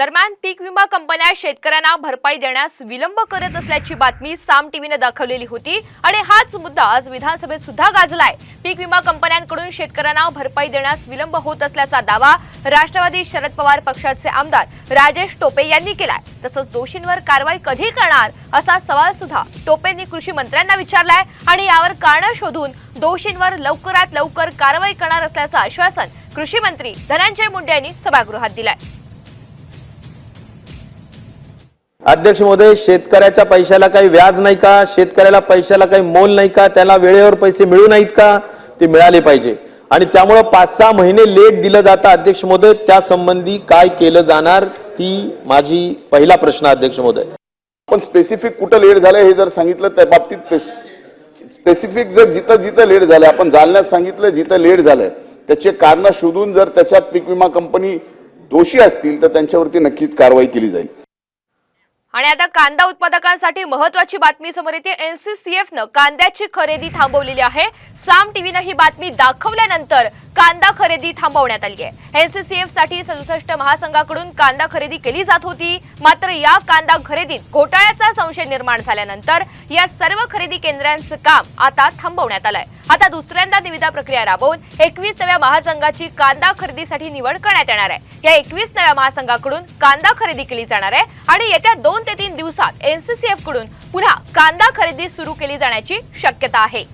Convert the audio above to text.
दरम्यान पीक विमा कंपन्या शेतकऱ्यांना भरपाई देण्यास विलंब करत असल्याची बातमी साम टीव्हीने दाखवलेली होती आणि हाच मुद्दा आज विधानसभेत सुद्धा गाजलाय. पीक विमा कंपन्यांकडून शेतकऱ्यांना भरपाई देण्यास विलंब होत असल्याचा दावा राष्ट्रवादी शरद पवार पक्षाचे आमदार राजेश टोपे यांनी केलाय. तसंच दोषींवर कारवाई कधी करणार असा सवाल सुद्धा टोपेंनी कृषी मंत्र्यांना विचारलाय आणि यावर कारण शोधून दोषींवर लवकरात लवकर कारवाई करणार असल्याचं आश्वासन कृषी मंत्री धनंजय मुंडे यांनी सभागृहात दिलाय. अध्यक्ष महोदय शेतकऱ्याच्या पैशाला काही व्याज नाही का? शेतकऱ्याला पैशाला काही मोल नाही का? त्याला वेळेवर पैसे मिळू नाहीत का? ते मिळाले पाहिजे. आणि त्यामुळं पाच सहा महिने लेट दिलं जातं अध्यक्ष महोदय त्या संबंधी काय केलं जाणार? ती माझी पहिला प्रश्न अध्यक्ष महोदय पण स्पेसिफिक कुठं लेट झालं हे जर सांगितलं त्या बाबतीत स्पेसिफिक जर जिथं जिथं लेट झालं आपण जालन्यात सांगितलं जिथं लेट झालंय त्याचे कारण शोधून जर त्याच्यात पीक विमा कंपनी दोषी असतील तर त्यांच्यावरती नक्कीच कारवाई केली जाईल. आणि आता कांदा उत्पादकांसाठी महत्वाची बातमी समोर येते. एनसीसीएफ न कांद्याची खरेदी थांबवलेली आहे. साम टीव्हीनं ही बातमी दाखवल्यानंतर कांदा खरेदी थांबवण्यात आली आहे. एनसीसीएफसाठी सदुसष्ट महासंघाकडून कांदा खरेदी केली जात होती. मात्र या कांदा खरेदीत घोटाळ्याचा संशय निर्माण झाल्यानंतर या सर्व खरेदी केंद्रांचं काम आता थांबवण्यात आलंय. आता दुसऱ्यांदा निविदा प्रक्रिया राबवून एकवीस नव्या महासंघाची कांदा खरेदीसाठी निवड करण्यात येणार आहे. या एकवीस नव्या महासंघाकडून कांदा खरेदी केली जाणार आहे आणि येत्या दोन ते तीन दिवसात एनसीसीएफकडून पुन्हा कांदा खरेदी सुरू केली जाण्याची शक्यता आहे.